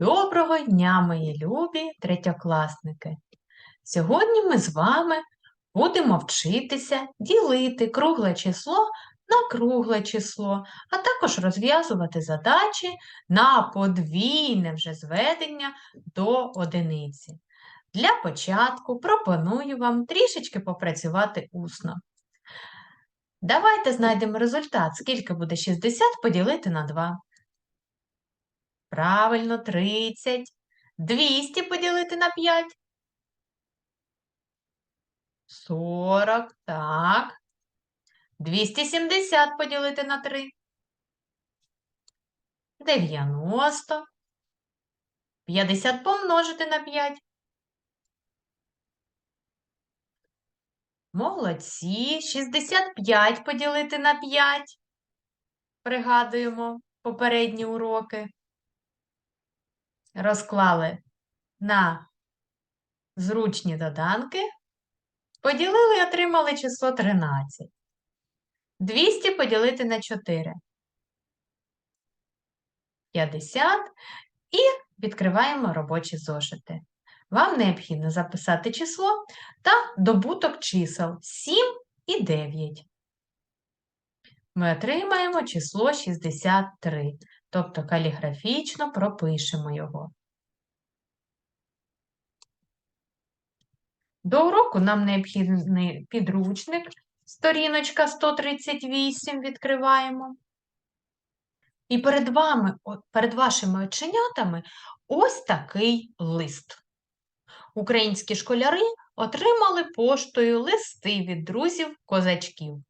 Доброго дня, мої любі третьокласники! Сьогодні ми з вами будемо вчитися ділити кругле число на кругле число, а також розв'язувати задачі на подвійне вже зведення до одиниці. Для початку пропоную вам трішечки попрацювати усно. Давайте знайдемо результат, скільки буде 60 поділити на 2. Правильно, 30. 200 поділити на 5. 40, так. 270 поділити на 3. 90. 50 помножити на 5. Молодці. 65 поділити на 5. Пригадуємо попередні уроки. Розклали на зручні доданки. Поділили і отримали число 13. 200 поділити на 4. 50. І відкриваємо робочі зошити. Вам необхідно записати число та добуток чисел 7 і 9. Ми отримаємо число 63, тобто каліграфічно пропишемо його. До уроку нам необхідний підручник, сторіночка 138 відкриваємо. І перед вами, перед вашими оченятами ось такий лист. Українські школяри отримали поштою листи від друзів-козачків.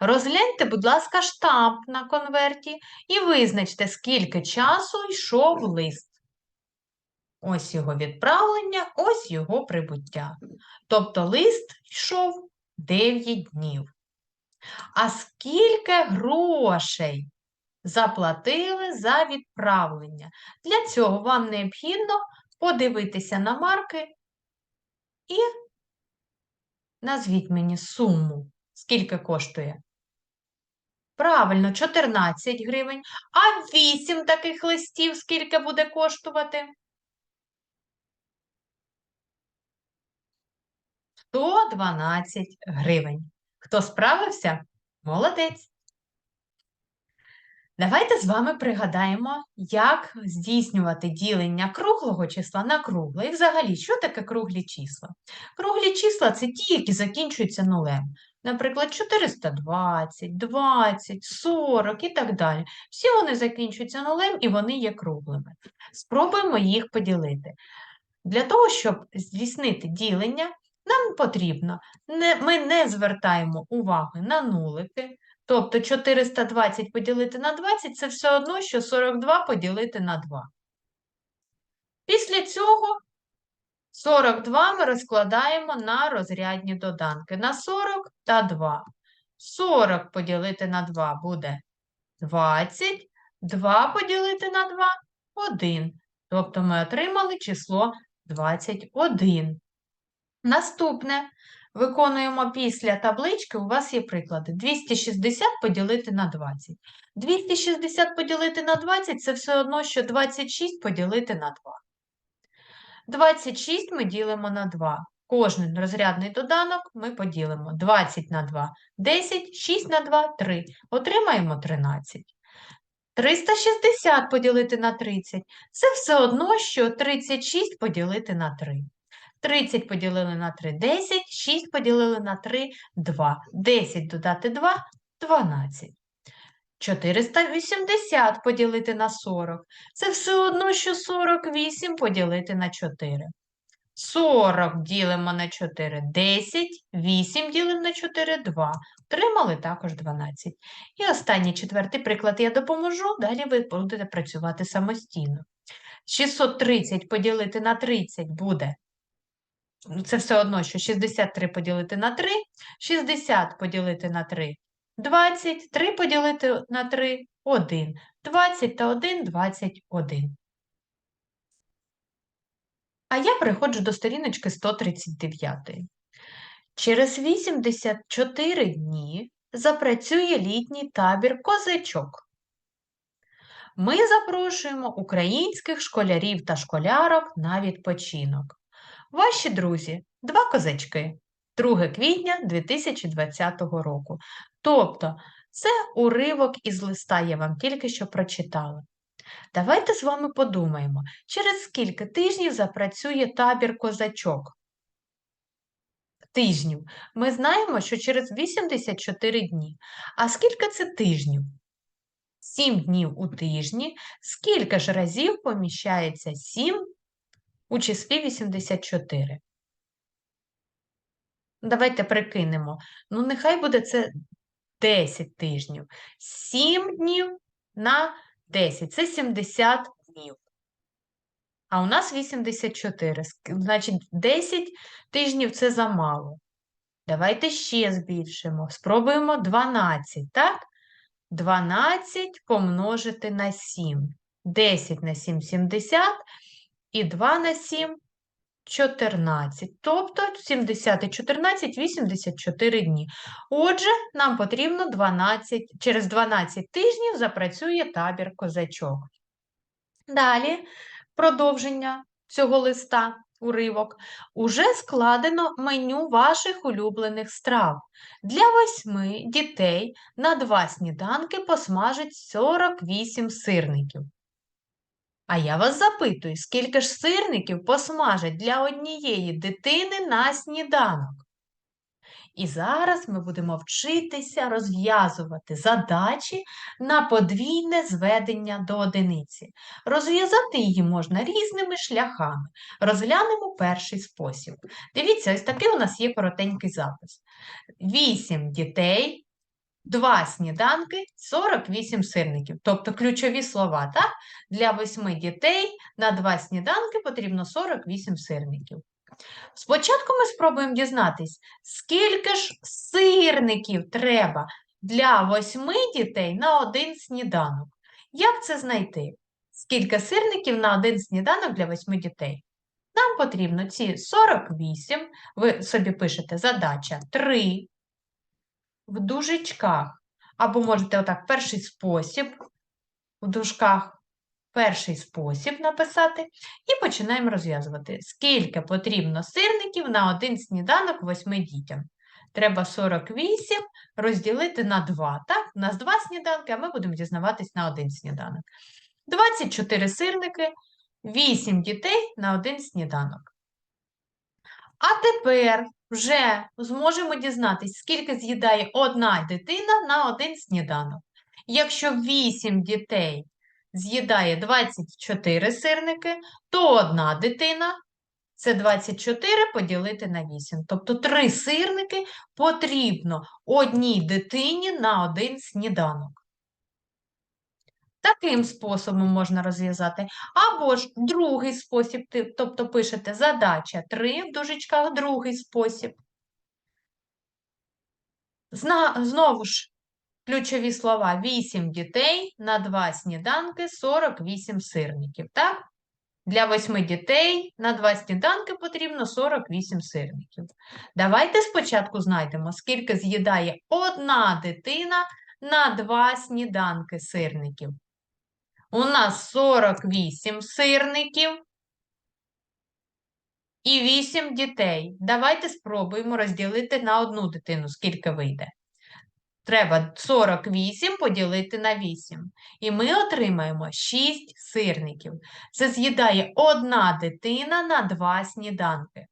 Розгляньте, будь ласка, штамп на конверті і визначте, скільки часу йшов лист. Ось його відправлення, ось його прибуття. Тобто лист йшов 9 днів. А скільки грошей заплатили за відправлення? Для цього вам необхідно подивитися на марки і назвіть мені суму, скільки коштує. Правильно, 14 гривень. А 8 таких листів скільки буде коштувати? 112 гривень. Хто справився? Молодець. Давайте з вами пригадаємо, як здійснювати ділення круглого числа на кругле. І взагалі, що таке круглі числа? Круглі числа це ті, які закінчуються нулем. Наприклад, 420, 20, 40 і так далі. Всі вони закінчуються нулем і вони є круглими. Спробуємо їх поділити. Для того, щоб здійснити ділення, нам потрібно, не, ми не звертаємо уваги на нулики, тобто 420 поділити на 20 це все одно, що 42 поділити на 2. Після цього 42 ми розкладаємо на розрядні доданки на 40 та 2. 40 поділити на 2 буде 20, 2 поділити на 2 1. Тобто ми отримали число 21. Наступне виконуємо після таблички, у вас є приклади. 260 поділити на 20. 260 поділити на 20 це все одно, що 26 поділити на 2. 26 ми ділимо на 2. Кожен розрядний доданок ми поділимо 20 на 2, 10, 6 на 2, 3. Отримаємо 13. 360 поділити на 30 це все одно, що 36 поділити на 3. 30 поділили на 3 10, 6 поділили на 3 2. 10 додати 2 12. 480 поділити на 40. Це все одно, що 48 поділити на 4. 40 ділимо на 4 10, 8 ділимо на 4 2. Отримали також 12. І останній четвертий приклад я допоможу, далі ви будете працювати самостійно. 630 поділити на 30 буде це все одно, що 63 поділити на 3, 60 поділити на 3 20, 3 поділити на 3 1. 20 та 1 21. А я переходжу до сторіночки 139. Через 84 дні запрацює літній табір козачок. ми запрошуємо українських школярів та школярок на відпочинок. Ваші друзі, два козачки, 2 квітня 2020 року. Тобто, це уривок із листа я вам тільки що прочитала. Давайте з вами подумаємо, через скільки тижнів запрацює табір козачок? Тижнів. Ми знаємо, що через 84 дні. А скільки це тижнів? 7 днів у тижні. Скільки ж разів поміщається 7 у числі 84? Давайте прикинемо. Ну, нехай буде це 10 тижнів. 7 днів на 10 це 70 днів. А у нас 84. Значить, 10 тижнів це замало. Давайте ще збільшимо. Спробуємо 12, так? 12 помножити на 7. 10 на 7 – 70 і 2 на 7 – 14. Тобто 70 і 14 – 84 дні. Отже, нам потрібно 12, через 12 тижнів запрацює табір козачок. Далі продовження цього листа, уривок. Уже складено меню ваших улюблених страв. Для восьми дітей на два сніданки посмажить 48 сирників. А я вас запитую, скільки ж сирників посмажать для однієї дитини на сніданок? І зараз ми будемо вчитися розв'язувати задачі на подвійне зведення до одиниці. Розв'язати її можна різними шляхами. Розглянемо перший спосіб. Дивіться, ось такий у нас є коротенький запис. 8 дітей, 2 сніданки, 48 сирників. Тобто ключові слова, так? Для 8 дітей на 2 сніданки потрібно 48 сирників. Спочатку ми спробуємо дізнатись, скільки ж сирників треба для восьми дітей на один сніданок. Як це знайти? Скільки сирників на один сніданок для восьми дітей? Нам потрібно ці 48, ви собі пишете задача 3 в дужечках. Або можете отак перший спосіб в дужках перший спосіб написати і починаємо розв'язувати. Скільки потрібно сирників на один сніданок восьми дітям? Треба 48 розділити на 2. Так? У нас 2 сніданки, а ми будемо дізнаватись на один сніданок. 24 сирники, 8 дітей на один сніданок. А тепер вже зможемо дізнатись, скільки з'їдає одна дитина на один сніданок. Якщо 8 дітей з'їдає 24 сирники, то одна дитина це 24 поділити на 8. Тобто 3 сирники потрібно одній дитині на один сніданок. Таким способом можна розв'язати. Або ж другий спосіб, тобто пишете задача 3 в дужечках, другий спосіб. Знову ж ключові слова: 8 дітей на 2 сніданки, 48 сирників. Так? Для 8 дітей на 2 сніданки потрібно 48 сирників. Давайте спочатку знайдемо, скільки з'їдає одна дитина на 2 сніданки сирників. У нас 48 сирників і 8 дітей. Давайте спробуємо розділити на одну дитину, скільки вийде. Треба 48 поділити на 8. І ми отримаємо 6 сирників. Це з'їдає одна дитина на 2 сніданки.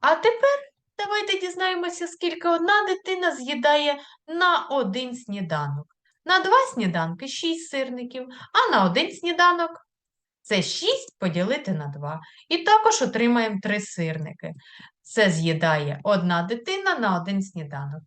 А тепер давайте дізнаємося, скільки одна дитина з'їдає на один сніданок. На два сніданки 6 сирників, а на один сніданок це 6 поділити на 2. І також отримаємо 3 сирники. Це з'їдає одна дитина на один сніданок.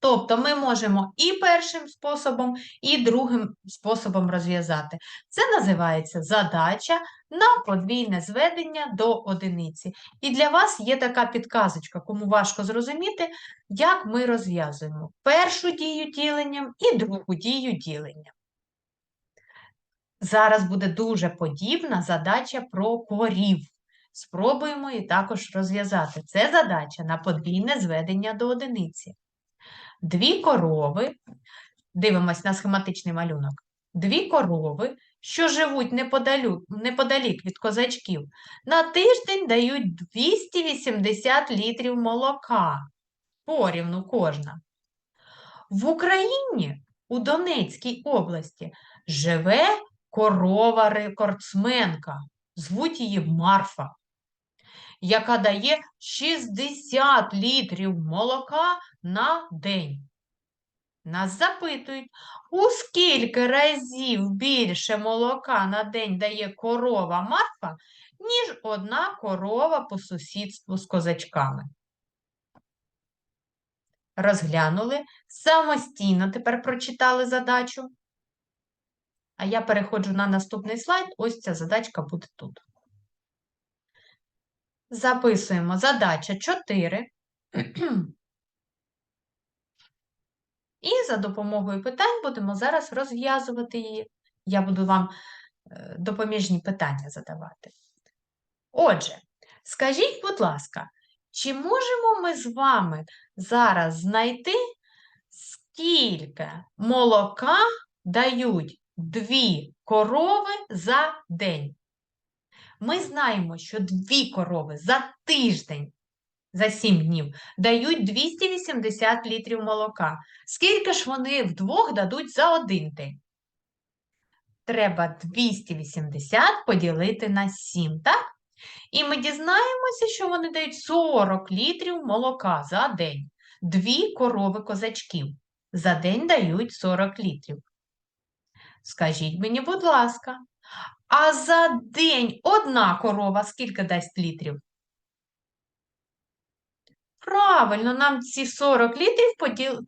Тобто ми можемо і першим способом, і другим способом розв'язати. Це називається задача на подвійне зведення до одиниці. І для вас є така підказочка, кому важко зрозуміти, як ми розв'язуємо першу дію діленням і другу дію діленням. Зараз буде дуже подібна задача про корів. Спробуємо її також розв'язати. Це задача на подвійне зведення до одиниці. Дві корови Дивимось на схематичний малюнок. Дві корови, що живуть неподалік від козачків, на тиждень дають 280 літрів молока. Порівну кожна. В Україні, у Донецькій області, живе корова-рекордсменка. Звуть її Марфа, яка дає 60 літрів молока на день. Нас запитують, у скільки разів більше молока на день дає корова Марфа, ніж одна корова по сусідству з козачками. Розглянули, самостійно тепер прочитали задачу. А я переходжу на наступний слайд, ось ця задачка буде тут. Записуємо задача 4. І за допомогою питань будемо зараз розв'язувати її. Я буду вам е, допоміжні питання задавати. Отже, скажіть, будь ласка, чи можемо ми з вами зараз знайти, скільки молока дають дві корови за день? Ми знаємо, що дві корови за тиждень, за 7 днів, дають 280 літрів молока. Скільки ж вони вдвох дадуть за один день? Треба 280 поділити на 7, так? І ми дізнаємося, що вони дають 40 літрів молока за день. Дві корови козачків за день дають 40 літрів. Скажіть мені, будь ласка, а за день одна корова скільки дасть літрів? Правильно, нам ці 40 літрів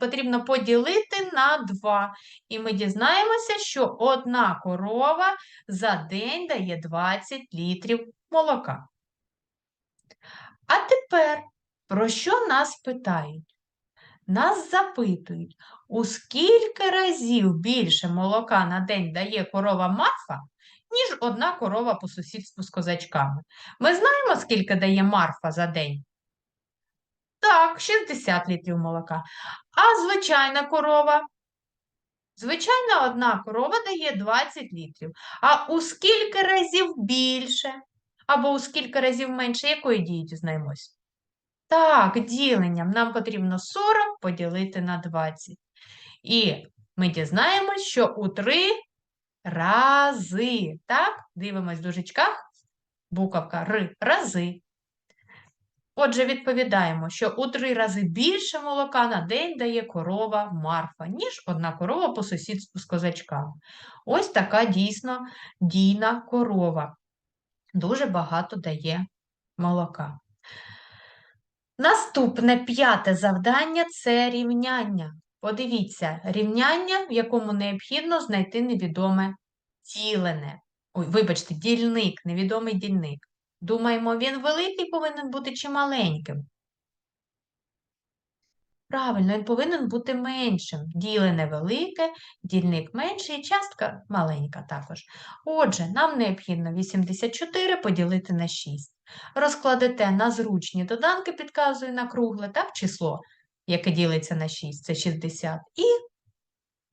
потрібно поділити на 2. І ми дізнаємося, що одна корова за день дає 20 літрів молока. А тепер, про що нас питають? Нас запитують, у скільки разів більше молока на день дає корова Марфа, ніж одна корова по сусідству з козачками. Ми знаємо, скільки дає Марфа за день? Так, 60 літрів молока. А звичайна корова? Звичайна одна корова дає 20 літрів. А у скільки разів більше? Або у скільки разів менше, якої дії дізнаємось? Так, діленням нам потрібно 40 поділити на 20. І ми дізнаємось, що у 3 рази. Так, дивимось в дужечках, буковка Р рази. Отже, відповідаємо, що у три рази більше молока на день дає корова Марфа, ніж одна корова по сусідству з козачками. Ось така дійсно дійна корова. Дуже багато дає молока. Наступне п'яте завдання це рівняння. Подивіться, рівняння, в якому необхідно знайти невідоме ділене. Ой, вибачте, дільник, невідомий дільник. Думаємо, він великий повинен бути чи маленьким? Правильно, він повинен бути меншим. Ділене велике, дільник менший і частка маленька також. Отже, нам необхідно 84 поділити на 6. Розкладете на зручні доданки, підказую на кругле, так, число, яке ділиться на 6, це 60, і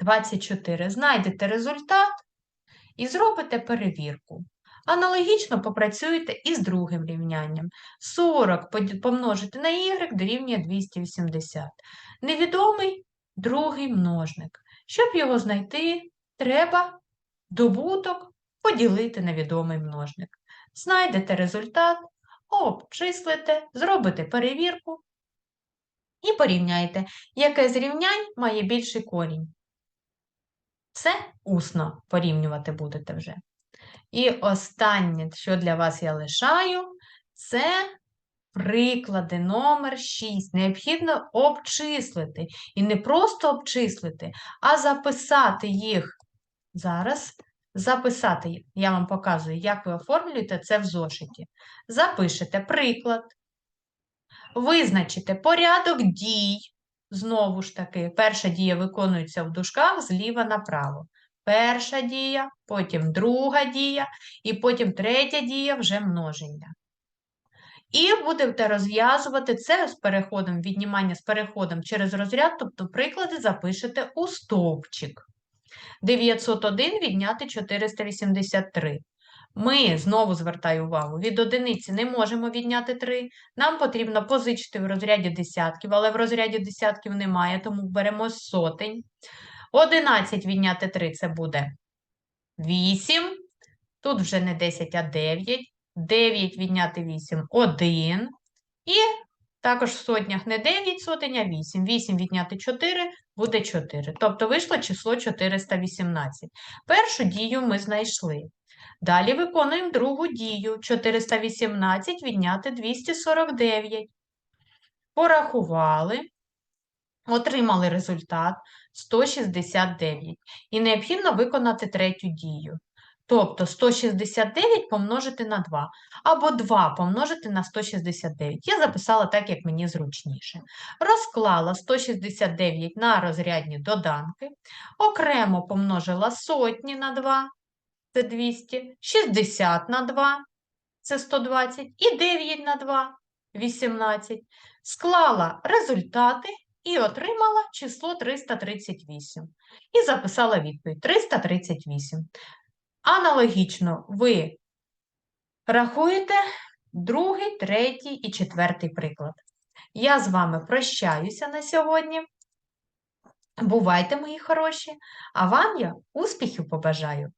24. Знайдете результат і зробите перевірку. Аналогічно попрацюйте і з другим рівнянням. 40 помножити на y дорівнює 280. Невідомий другий множник. Щоб його знайти, треба добуток поділити на відомий множник. Знайдете результат, обчислите, зробите перевірку і порівняйте, яке з рівнянь має більший корінь. Це усно порівнювати будете вже. І останнє, що для вас я лишаю, це приклади номер 6. Необхідно обчислити. І не просто обчислити, а записати їх. Зараз записати. Я вам показую, як ви оформлюєте це в зошиті. Запишете приклад, визначите порядок дій. Знову ж таки, перша дія виконується в дужках зліва направо перша дія, потім друга дія, і потім третя дія вже множення. І будете розв'язувати це з переходом, віднімання з переходом через розряд, тобто приклади запишете у стовпчик. 901 відняти 483. Ми, знову звертаю увагу, від одиниці не можемо відняти 3. Нам потрібно позичити в розряді десятків, але в розряді десятків немає, тому беремо сотень. 11 відняти 3 це буде 8. Тут вже не 10, а 9. 9 відняти 8 – 1. І також в сотнях не 9 сотень, а 8. 8 відняти 4 буде 4. Тобто вийшло число 418. Першу дію ми знайшли. Далі виконуємо другу дію. 418 відняти 249. Порахували. Отримали результат 169. І необхідно виконати третю дію. Тобто 169 помножити на 2, або 2 помножити на 169. Я записала так, як мені зручніше. Розклала 169 на розрядні доданки, окремо помножила сотні на 2, це 200, 60 на 2, це 120, і 9 на 2, 18. Склала результати і отримала число 338. І записала відповідь 338. Аналогічно ви рахуєте другий, третій і четвертий приклад. Я з вами прощаюся на сьогодні. Бувайте, мої хороші, а вам я успіхів побажаю.